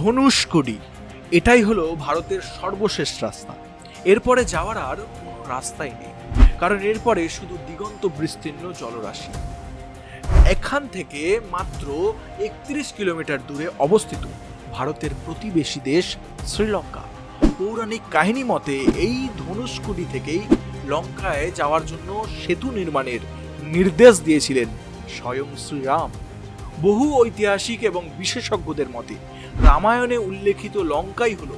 ধনুষ্কোডি এটাই হলো ভারতের সর্বশেষ রাস্তা। এরপরে যাওয়ার আর কোনো রাস্তাই নেই। কারণ এরপরে শুধু দিগন্ত বিস্তীর্ণ জলরাশি। এখান থেকে মাত্র একত্রিশ কিলোমিটার দূরে অবস্থিত ভারতের প্রতিবেশী দেশ শ্রীলঙ্কা। পৌরাণিক কাহিনী মতে এই ধনুষ্কুডি থেকেই লঙ্কায় যাওয়ার জন্য সেতু নির্মাণের নির্দেশ দিয়েছিলেন স্বয়ং শ্রীরাম। বহু ঐতিহাসিক এবং বিশেষজ্ঞদের মতে, রামায়ণে উল্লেখিত লঙ্কাই হল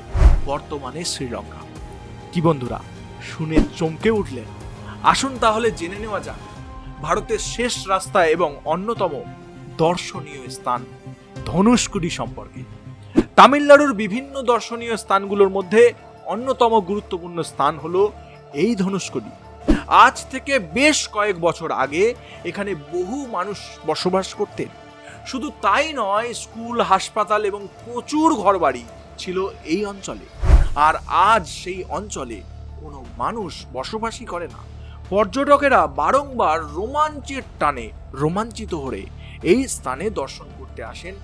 বর্তমানে শ্রীলঙ্কা। কি বন্ধুরা, শুনে চমকে উঠলেন? আসুন তাহলে জেনে নেওয়া যাক, ভারতের শেষ রাস্তা এবং অন্যতম দর্শনীয় স্থান ধনুষ্কুডি সম্পর্কে। তামিলনাড়ুর বিভিন্ন দর্শনীয় স্থানগুলোর মধ্যে অন্যতম গুরুত্বপূর্ণ স্থান হল এই ধনুষ্কুডি। আজ থেকে বেশ কয়েক বছর আগে এখানে বহু মানুষ বসবাস করতেন। শুধু তাই নয়, স্কুল, হাসপাতাল এবং প্রচুর ঘরবাড়ি ছিল এই অঞ্চলে। আর আজ সেই অঞ্চলে কোনো মানুষ বসবাসই করে না। পর্যটকেরা বারংবার রোমাঞ্চের টানে রোমাঞ্চিত হয়ে এই স্থানে দর্শন করতে আসেন,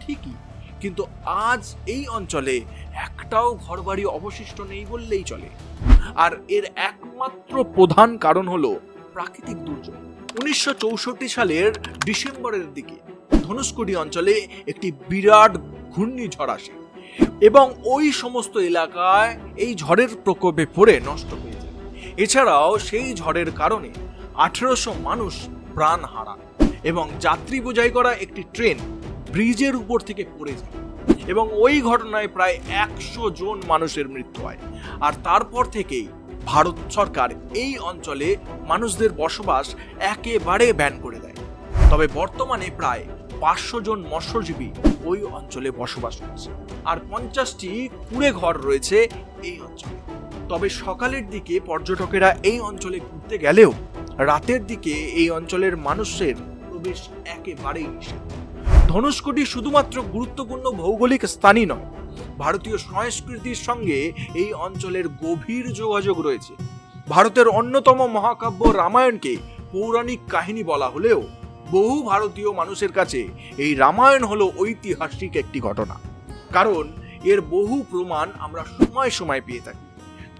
ঠিকই। কিন্তু আজ এই অঞ্চলে একটাও ঘরবাড়ি অবশিষ্ট নেই বললেই চলে। আর এর একমাত্র প্রধান কারণ হলো প্রাকৃতিক দুর্যোগ। উনিশশো চৌষট্টি সালের ডিসেম্বরের দিকে ধনুষ্কোডি অঞ্চলে একটি বিরাট ঘূর্ণিঝড় আসে এবং ওই সমস্ত এলাকায় এই ঝড়ের প্রকোপে পড়ে নষ্ট হয়ে যায়। এছাড়াও সেই ঝড়ের কারণে আঠেরোশো মানুষ প্রাণ হারান এবং যাত্রী বোঝাই করা একটি ট্রেন ব্রিজের উপর থেকে পড়ে যায় এবং ওই ঘটনায় প্রায় একশো জন মানুষের মৃত্যু হয়। আর তারপর থেকেই ভারত সরকার এই অঞ্চলে মানুষদের বসবাস একেবারে ব্যান করে দেয়। তবে বর্তমানে প্রায় পাঁচশো জন মৎস্যজীবী ওই অঞ্চলে বসবাস করছে। আর পঞ্চাশটি কুড়ে ঘর রয়েছে এই অঞ্চলে। তবে সকালের দিকে পর্যটকেরা এই অঞ্চলে ঘুরতে গেলেও রাতের দিকে এই অঞ্চলের মানুষের প্রবেশ একেবারেই নিষেধ। ধনুষ্কোটি শুধুমাত্র গুরুত্বপূর্ণ ভৌগোলিক স্থানই নয়, ভারতীয় সংস্কৃতির সঙ্গে এই অঞ্চলের গভীর যোগাযোগ রয়েছে। ভারতের অন্যতম মহাকাব্য রামায়ণকে পৌরাণিক কাহিনী বলা হলেও বহু ভারতীয় মানুষের কাছে এই রামায়ণ হলো ঐতিহাসিক একটি ঘটনা। কারণ এর বহু প্রমাণ আমরা সময় সময় পেয়ে থাকি।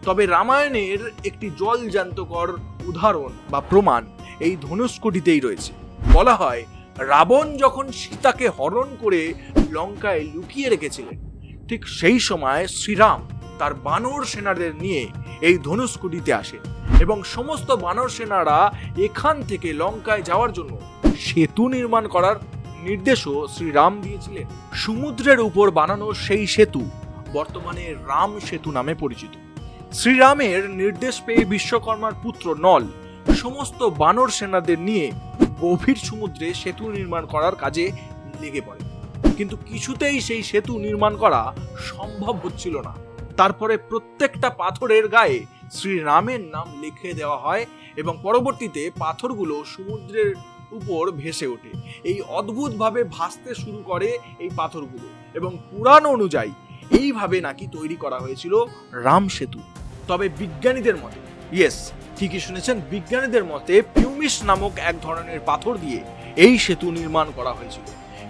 তবে রামায়ণের একটি জলজান্তকর উদাহরণ বা প্রমাণ এই ধনুষ্কোটিতেই রয়েছে। বলা হয়, রাবণ যখন সীতাকে হরণ করে লঙ্কায় লুকিয়ে রেখেছিলেন, ঠিক সেই সময় শ্রীরাম তার বানর সেনাদের নিয়ে এই ধনুষ্কুটিতে আসেন এবং সমস্ত বানর সেনারা এখান থেকে লঙ্কায় যাওয়ার জন্য সেতু নির্মাণ করার নির্দেশও শ্রীরাম দিয়েছিলেন। সমুদ্রের উপর বানানো সেই সেতু বর্তমানে রাম সেতু নামে পরিচিত। শ্রীরামের নির্দেশ পেয়ে বিশ্বকর্মার পুত্র নল সমস্ত বানর সেনাদের নিয়ে গভীর সমুদ্রে সেতু নির্মাণ করার কাজে লেগে পড়ে। কিন্তু কিছুতেই সেই সেতু নির্মাণ করা সম্ভব হচ্ছিল না। তারপরে প্রত্যেকটা পাথরের গায়ে শ্রীরামের নাম লিখে দেওয়া হয় এবং পরবর্তীতে পাথরগুলো সমুদ্রের উপর ভেসে ওঠে। এই অদ্ভুতভাবে ভাসতে শুরু করে এই পাথরগুলো এবং পুরাণ অনুযায়ী এইভাবে নাকি তৈরি করা হয়েছিল রাম সেতু। তবে বিজ্ঞানীদের মতে ইয়েস ঠিকই শুনেছেন, বিজ্ঞানীদের মতে পিউমিস নামক এক ধরনের পাথর দিয়ে এই সেতু নির্মাণ করা হয়েছিল।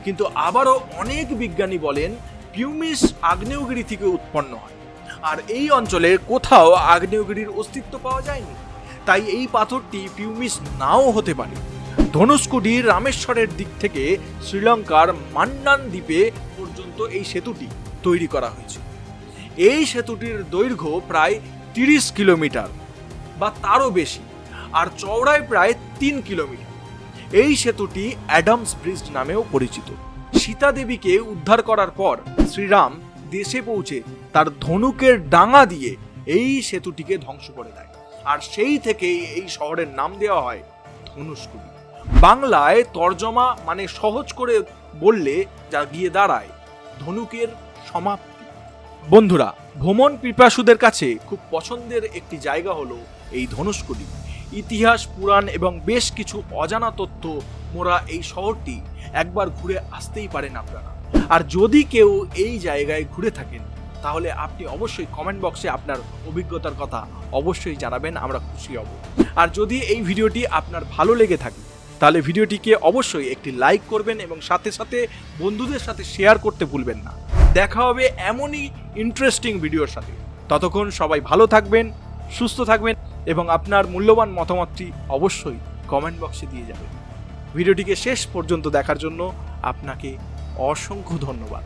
কিন্তু আবারও অনেক বিজ্ঞানী বলেন পিউমিস আগ্নেয়গিরি থেকে উৎপন্ন হয়। আর এই অঞ্চলে কোথাও আগ্নেয়গিরির অস্তিত্ব পাওয়া যায়নি। তাই এই পাথরটি পিউমিস নাও হতে পারে। ধনুষ্কুডির রামেশ্বরের দিক থেকে শ্রীলঙ্কার মান্নান দ্বীপে পর্যন্ত এই সেতুটি তৈরি করা হয়েছে। এই সেতুটির দৈর্ঘ্য প্রায় তিরিশ কিলোমিটার বা তারও বেশি, আর চওড়ায় প্রায় তিন কিলোমিটার। এই সেতুটি অ্যাডামস ব্রিজ নামেও পরিচিত। সীতা দেবীকে উদ্ধার করার পর শ্রীরাম দেশে পৌঁছে তার ধনুকের ডাঙা দিয়ে এই সেতুটিকে ধ্বংস করে দেয়। আর সেই থেকেই এই শহরের নাম দেওয়া হয় ধনুষ্কুড়ি বাংলায় তর্জমা মানে সহজ করে বললে যা গিয়ে দাঁড়ায়, ধনুকের সমাপ্তি। বন্ধুরা, ভ্রমণ পিপাসুদের কাছে খুব পছন্দের একটি জায়গা হলো এই ধনুষ্কোটি। ইতিহাস, পুরাণ এবং বেশ কিছু অজানা তথ্য মোরা এই শহরটি একবার ঘুরে আসতেই পারেন আপনারা। আর যদি কেউ এই জায়গায় ঘুরে থাকেন, তাহলে আপনি অবশ্যই কমেন্ট বক্সে আপনার অভিজ্ঞতার কথা অবশ্যই জানাবেন, আমরা খুশি হব। আর যদি এই ভিডিওটি আপনার ভালো লেগে থাকে তাহলে ভিডিওটিকে অবশ্যই একটি লাইক করবেন এবং সাথে সাথে বন্ধুদের সাথে শেয়ার করতে ভুলবেন না। দেখা হবে এমনই ইন্টারেস্টিং ভিডিওর সাথে। ততক্ষণ সবাই ভালো থাকবেন, সুস্থ থাকবেন এবং আপনার মূল্যবান মতামতটি অবশ্যই কমেন্ট বক্সে দিয়ে যাবেন। ভিডিওটিকে শেষ পর্যন্ত দেখার জন্য আপনাকে অসংখ্য ধন্যবাদ।